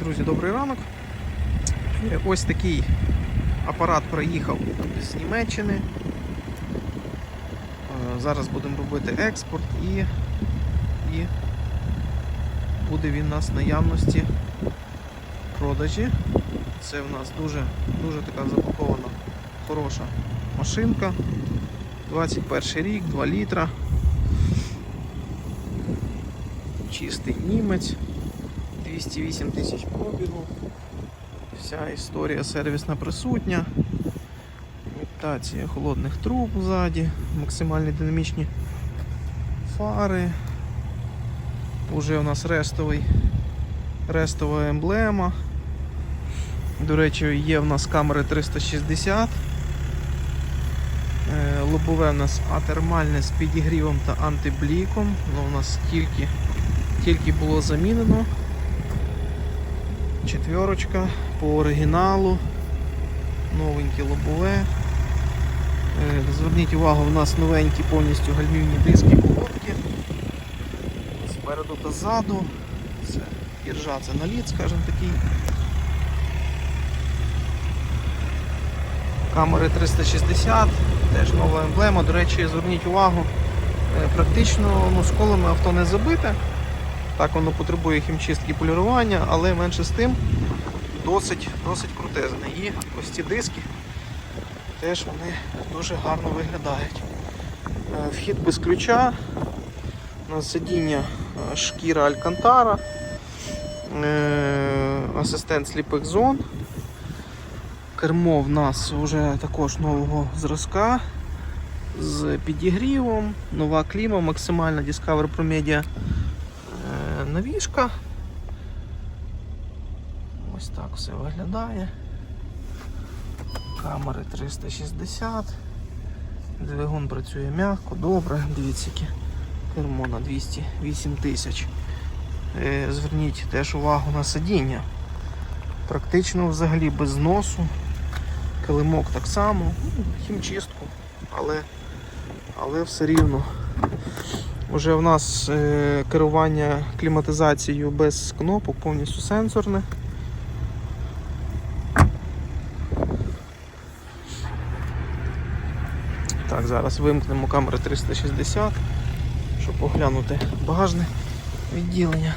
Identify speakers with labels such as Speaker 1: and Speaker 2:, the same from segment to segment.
Speaker 1: Друзі, добрий ранок. Е, Ось такий апарат приїхав з Німеччини. Е, Зараз будемо робити експорт і, і буде він у нас наявності продажі. Це в нас дуже, дуже така запакована хороша машинка. 21 рік, 2 літра. Чистий німець. 208 тисяч пробігу. Вся історія сервісна присутня. Імітація холодних труб ззаді, максимальні динамічні фари. Уже у нас рестовий, рестова емблема. До речі, є в нас камери 360. Е, Лобове у нас атермальне з підігрівом та антибліком. Воно у нас тільки, тільки було замінено. Четверочка по оригіналу. Новеньке лобове. Е, Зверніть увагу, у нас новенькі повністю гальмівні диски колодки. Спереду та ззаду. Це іржа, це наліт, скажімо такий. Камери 360, теж нова емблема. До речі, зверніть увагу, е, практично ну, сколами авто не забите. Так, воно потребує хімчистки і полірування, але менше з тим досить, досить крутезне. І ось ці диски теж вони дуже гарно виглядають. Е, Вхід без ключа, на сидіння е, шкіра Алькантара, е, асистент сліпих зон. Кермо в нас вже також нового зразка з підігрівом, нова кліма, максимальна Discover Pro Media навіжка. Ось так все виглядає. Камери 360. Двигун працює м'яко, добре. Дивіться, яке кермо на 208 тисяч. Е, Зверніть теж увагу на сидіння. Практично взагалі без зносу. Килимок так само, ну, хімчистку, але, але все рівно. Уже в нас е, керування кліматизацією без кнопок, повністю сенсорне. Так, зараз вимкнемо камери 360, щоб оглянути багажне відділення.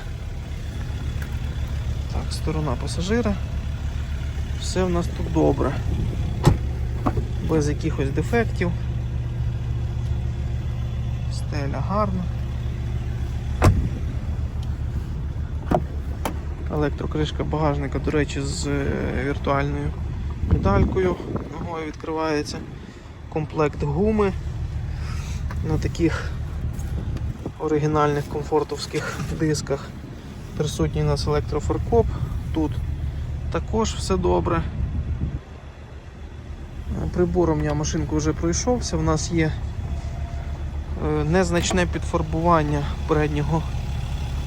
Speaker 1: Так, сторона пасажира. Все в нас тут добре. Без якихось дефектів. Стеля гарна. Електрокришка багажника, до речі, з е, віртуальною педалькою. Ногою відкривається комплект гуми на таких оригінальних комфортовських дисках. Присутній у нас електрофаркоп. Тут також все добре. Прибором я машинку вже пройшовся. У нас є незначне підфарбування переднього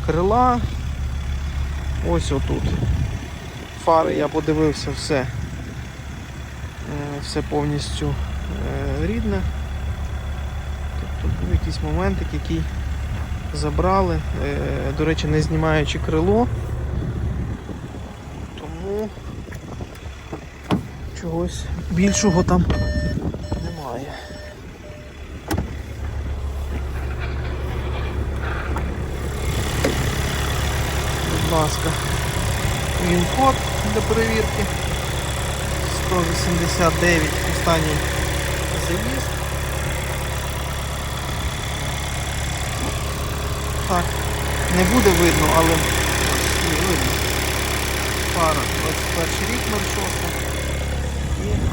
Speaker 1: крила. Ось отут. Фари я подивився все. Е, Все повністю е, рідне. Тобто був якийсь моментик, який забрали, е, до речі, не знімаючи крило. Тому чогось більшого там Будь ласка, він код для перевірки. 189 останній заїзд. Так, не буде видно, але ось, не видно. Пара 21 рік 06. І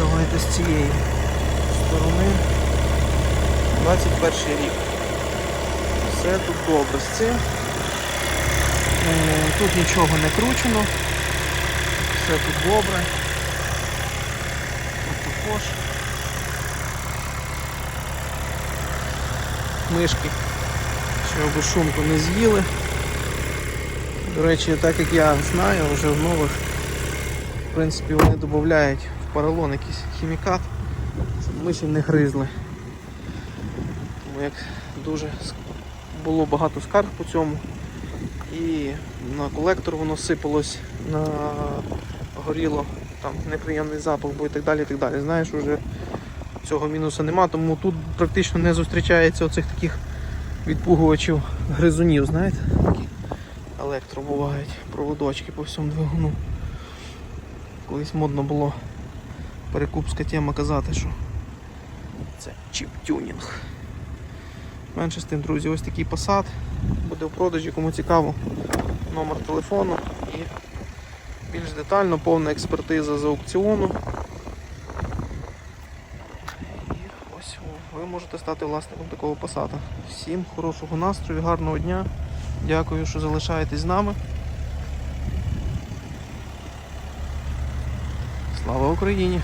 Speaker 1: Давайте з цієї сторони. 21 рік. Все тут добре з цим. Е, Тут нічого не кручено. Все тут добре. Тут також. Мишки, щоб шумку не з'їли. До речі, так як я знаю, вже в нових, в принципі, вони додають поролон якийсь хімікат, щоб миші не гризли. Тому як дуже було багато скарг по цьому. І на колектор воно сипалось, на горіло, там неприємний запах був і так далі. і так далі. Знаєш, вже цього мінуса нема, тому тут практично не зустрічається оцих таких відпугувачів гризунів, знаєте, такі електро бувають, проводочки по всьому двигуну. Колись модно було перекупська тема казати, що це чіп-тюнінг. Менше з тим, друзі, ось такий посад. Буде в продажі, кому цікаво, номер телефону і більш детально повна експертиза з аукціону. І ось ви можете стати власником такого посада. Всім хорошого настрою, гарного дня. Дякую, що залишаєтесь з нами. Слава Україні!